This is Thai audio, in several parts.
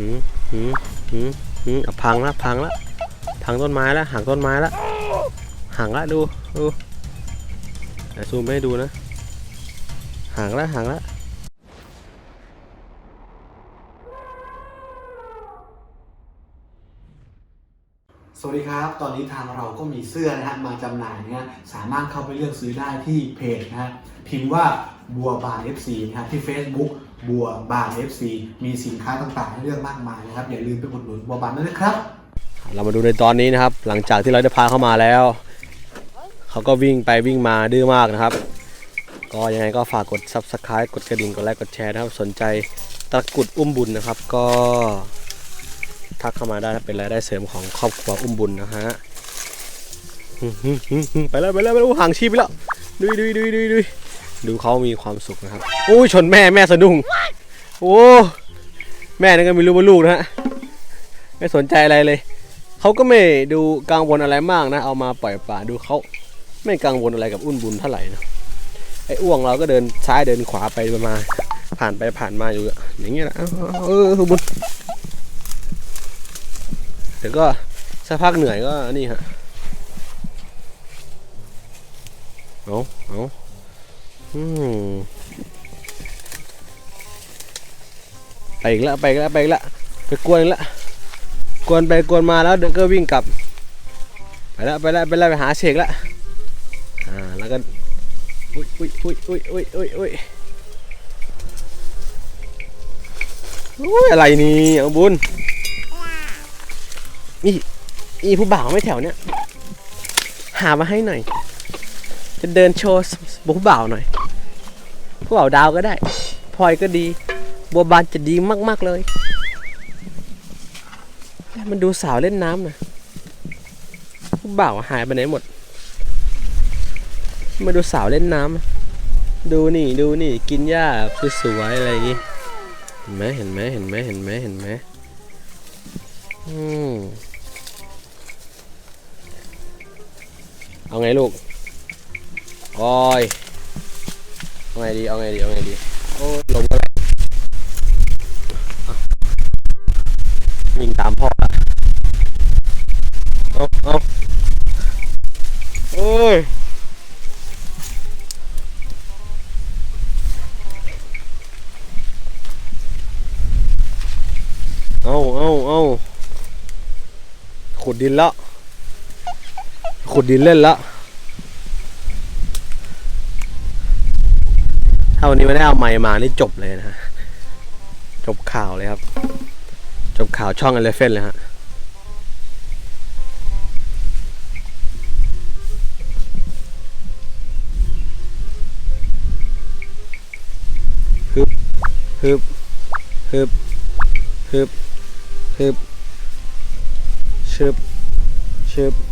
หืมหืมหืมหืมพังละพังละพังต้นไม้ละห่างต้นไม้ละห่างละดูดูเดี๋ยวซูมให้ดูนะห่างละห่างละสวัสดีครับ ตอนนี้ทางเราก็มีเสื้อนะฮะมาจำหน่ายนะฮะสามารถเข้าไปเลือกซื้อได้ที่เพจนะฮะพิมพ์ว่าบัวบาน FC นะฮะที่ Facebook บัวบาน FC มีสินค้าต่างๆให้เลือกมากมายนะครับ อย่าลืมไปอุดหนุนบัวบานด้วยนะครับ เรามาดูในตอนนี้นะครับ หลังจากที่เราได้พาเข้ามาแล้ว เขาก็วิ่งไปวิ่งมาดื้อมากนะครับ ก็ยังไงก็ฝากกด subscribe กดกระดิ่งกดไลค์กดแชร์นะครับ สนใจตะกรุดอุ้มบุญนะครับ ก็ทักเข้ามาได้ถ้าเป็นรายได้เสริมของครอบครัวอุ้มบุญนะฮะไปแล้วไปแล้วไปแล้วห่างชีพไปแล้วดูดูดูดูดู ดูเขามีความสุขนะครับโอ้ยชนแม่แม่สะดุ้งโอ้แม่นั่นก็ไม่รู้ว่าลูกนะฮะไม่สนใจอะไรเลยเขาก็ไม่ดูกังวลอะไรมากนะ เอามาปล่อยป่าดูเขาไม่กังวลอะไรกับอุ้นบุญเท่าไหร่นะไอ้อ้วงเราก็เดินซ้ายเดินขวาไปมาผ่านไปผ่านมาอยู่อย่างเงี้ยแหละเออบุญเดี๋ยวก็สักพักเหนื่อยก็นี่ฮะเอาเอา ไปอีกแล้วไปอีกแล้วไปอีกแล้วไปกวนอีกแล้วกวนไปกวนมาแล้วเดี๋ยวก็วิ่งกลับ ไปแล้วไปแล้วไปแล้วไปหาเสกแล้วอ่าแล้วก็อุ้ยอุ้ยอุ้ยอุ้ยอุ้ยอุ้ยอุ้ยอุ้ยอะไรนี่เอาบุญนี่อีผู้บ่าวไม่แถวเนี้ยหามาให้หน่อย จะเดินโชว์ผู้บ่าวหน่อย ผู้บ่าดาวก็ได้พลอยก็ดี บัวบานจะดีมาก ๆ เลย มันดูสาวเล่นน้ำนะผู้บ่าวหายไปไหนหมด มาดูสาวเล่นน้ำ ดูนี่ดูนี่กินหญ้าสวยๆอะไรอย่างงี้ เห็นไหมเห็นไหมเห็นไหมเห็นไหมเห็นไหมอืมเอาไงลูกโอ้ย เอาไงดี เอาไงดี เอาไงดี โอ้ลงก็เลยอะวิ่งตามพ่อละเอาเอาโอ้ยเอาเอาเอาขุดดินแล้วขุดดินเล่นล้ว ถ้าวันนี้ไม่ได้เอาไมค์มานี่จบเลยนะฮะ จบข่าวเลยครับ จบข่าวช่องเอเลเฟนเลยฮะ ฮึบ ฮึบ ฮึบ ฮึบ ฮึบชึบชึบ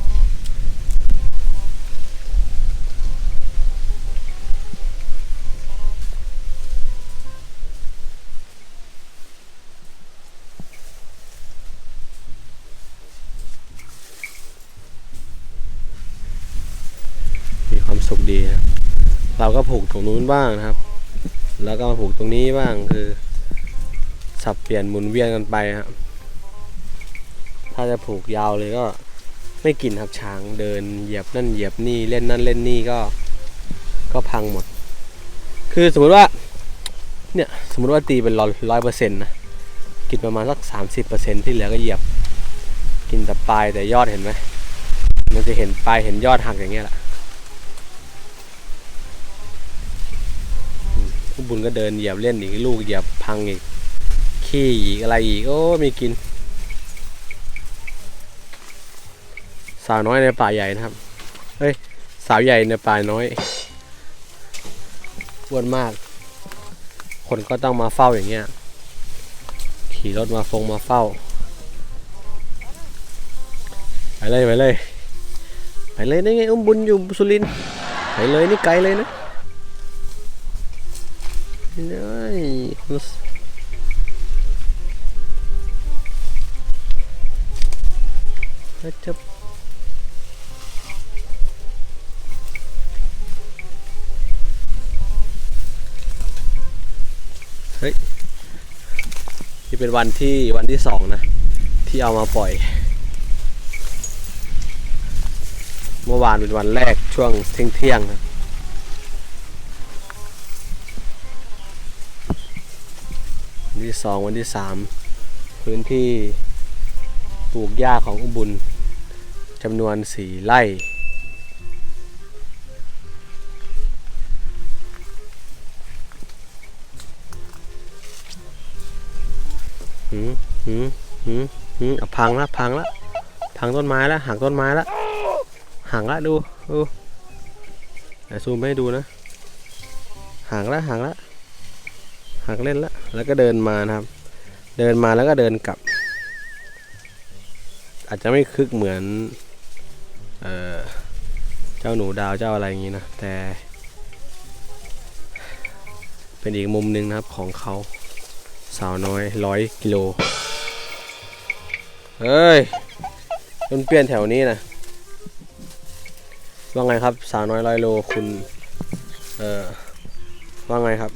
เราก็ผูกตรงนู้นบ้างนะครับ แล้วก็มาผูกตรงนี้บ้างคือ สับเปลี่ยนหมุนเวียนกันไปครับ ถ้าจะผูกยาวเลยก็ไม่กินครับช้างเดินเหยียบนั่นเหยียบนี่เล่นนั่นเล่นนี่ก็ก็พังหมด คือสมมติว่าเนี่ยสมมติว่าตีเป็นร้อยเปอร์เซ็นต์นะกินประมาณสักสามสิบเปอร์เซ็นที่เหลือก็เหยียบ กินแต่ปลายแต่ยอดเห็นไหมมันจะเห็นปลายเห็นยอดหักอย่างเงี้ยแหละ ผู้บุญก็เดินเหยียบเล่นอีกลูกเหยียบพังอีกขี้อีกอะไรอีกโอ้มีกิน สาวน้อยในป่าใหญ่นะครับเฮ้ยสาวใหญ่ในป่าน้อยอ้วนมาก คนก็ต้องมาเฝ้าอย่างเงี้ย ขี่รถมาฟงมาเฝ้า ไปเลยไปเลย ไปเลยนี่ไงอุ้มบุญอยู่สุรินไปเลยนี่ไกลเลยนะ นี่จะเฮ้ยมีเป็นวันที่วันที่สองนะ ที่เอามาปล่อย เมื่อวานเป็นวันแรกช่วงเที่ยงเที่ยงนะ วันที่สองวันที่สามพื้นที่ปลูกหญ้าของอุบุญจำนวนสี่ไร่หืมหืมหืมหืมอะพังละพังละพังต้นไม้ละหักต้นไม้ละหักละดูดูซูมให้ดูนะหักละหักละ หักเล่นละแล้วก็เดินมานะครับ เดินมาแล้วก็เดินกลับ อาจจะไม่คึกเหมือนเออเจ้าหนูดาวเจ้าอะไรอย่างนี้นะ แต่ เป็นอีกมุมหนึ่งนะครับของเขาสาวน้อยร้อยกิโลเฮ้ยมันเปลี่ยนแถวนี้นะว่าไงครับ สาวน้อยร้อยโลคุณ เออว่าไงครับ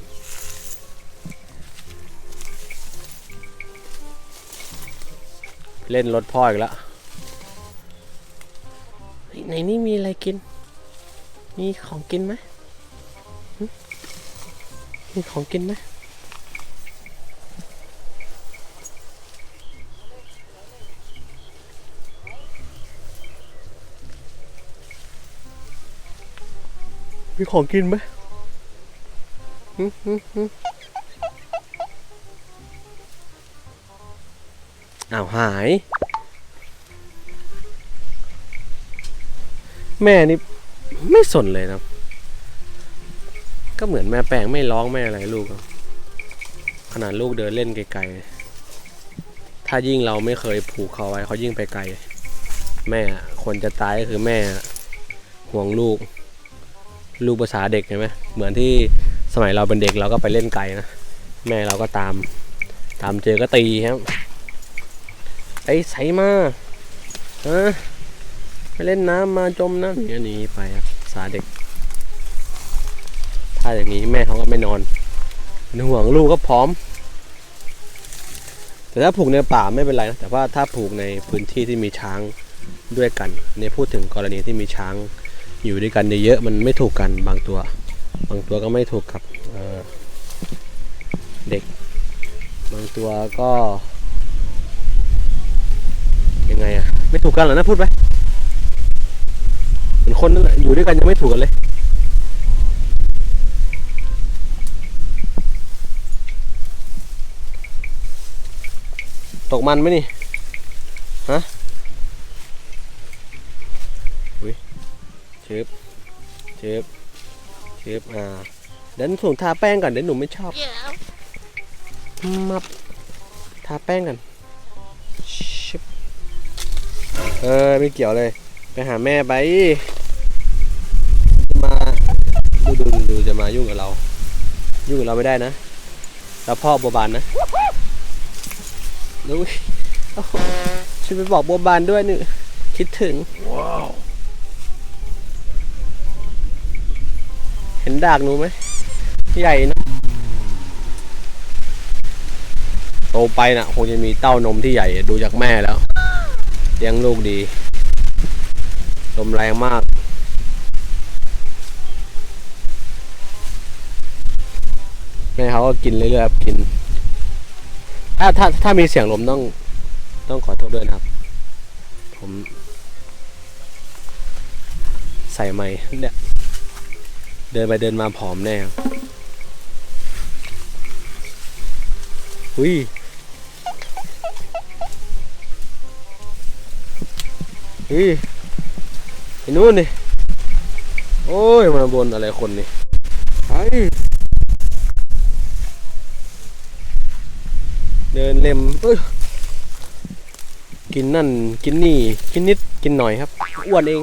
เล่นรถพ่ออีกแล้วในนี้มีอะไรกิน มีของกินไหมมีของกินไหมมีของกินไหม อ้าวหาย แม่นี่ไม่สนเลยนะ ก็เหมือนแม่แปลงไม่ร้องไม่อะไรลูก ขนาดลูกเดินเล่นไกลๆ ถ้ายิ่งเราไม่เคยผูกเขาไว้เขายิ่งไปไกล แม่คนจะตายก็คือแม่ห่วงลูก ลูกภาษาเด็กใช่ไหมเหมือนที่สมัยเราเป็นเด็กเราก็ไปเล่นไก่นะ แม่เราก็ตาม ตามเจอก็ตีครับ ไอ้ใสมาฮะไปเล่นน้ำมาจมน้ำอย่างนี้หนีไปครับภาเด็ก ถ้าอย่างนี้แม่เขาก็ไม่นอนเป็นห่วงลูกก็พร้อม แต่ถ้าผูกในป่าไม่เป็นไรนะแต่ว่าถ้าผูกในพื้นที่ที่มีช้างด้วยกัน ในพูดถึงกรณีที่มีช้างอยู่ด้วยกันเยอะๆมันไม่ถูกกันบางตัว บางตัวก็ไม่ถูกกับเเด็ก บางตัวก็ ยังไงอะไม่ถูกกันเหรอนะพูดไปเหมือนคนนั่นแหละอยู่ด้วยกันยังไม่ถูกกันเลย ตกมันไหมนี่ฮะอุ้ยเชิบเชฟเชฟอ่าเดี๋ยวผมทาแป้งก่อนเดี๋ยวหนูไม่ชอบมับทาแป้งกัน เออไม่เกี่ยวเลย ไปหาแม่ไปจะมาดูดูดูดูจะมายุ่งกับเรา ยุ่งกับเราไม่ได้นะเราพ่อบัวบานนะดูโอ้โหฉันไปบอกบัวบานด้วยนี่คิดถึง เห็นดากหนูไหมใหญ่นะโตไปนะคงจะมีเต้านมที่ใหญ่ดูจากแม่แล้วเลี้ยงลูกดี ลมแรงมาก แม่เขาก็กินเรื่อยๆครับกิน ถ้าถ้าถ้ามีเสียงลมต้องต้องขอโทษด้วยนะครับ ผม ใส่ไม้เนี่ยเดินไปเดินมาผอมแน่หุ้ย หุยไปนู่นดิโอ้ยมาบนอะไรคนนี่ไปเดินเล็มเอ้ยกินนั่นกินนี่ กินนิดกินหน่อยครับอ้วนเอง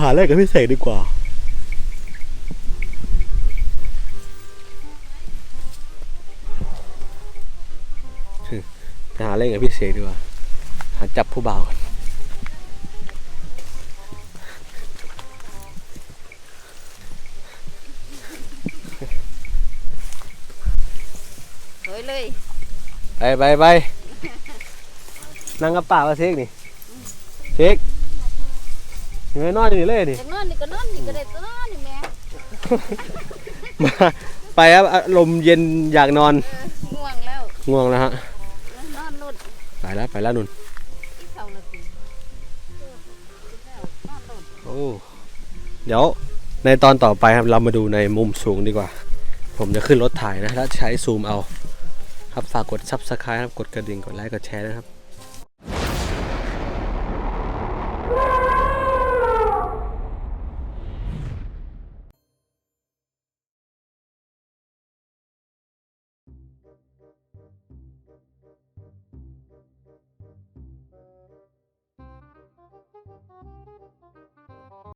หาอะไรกับพี่เสกดีกว่าฮไปหาเล่นกับพี่เสกดีกว่า หาจับผู้บ่าวก่อนเฮ้ยเลยไปไปไปนั่งกับป่าวะเสกนี่เสก ยังไงนอนอยู่นี่เลยนี่ จากนอนนี่ก็นอนนี่ก็ได้ตัวนอนนี่แม่มาไปครับอารมณ์เย็นอยากนอนเออง่วงแล้วง่วงแล้วฮะนอนนุ่นไปแล้วไปแล้วนุ่นเท่าละสินอนนุ่นโอ้เดี๋ยวในตอนต่อไปครับเรามาดูในมุมสูงดีกว่า ผมจะขึ้นรถถ่ายนะแล้วใช้ซูมเอา ครับฝากกด subscribe ครับกดกระดิ่งกดไลค์กดแชร์นะครับ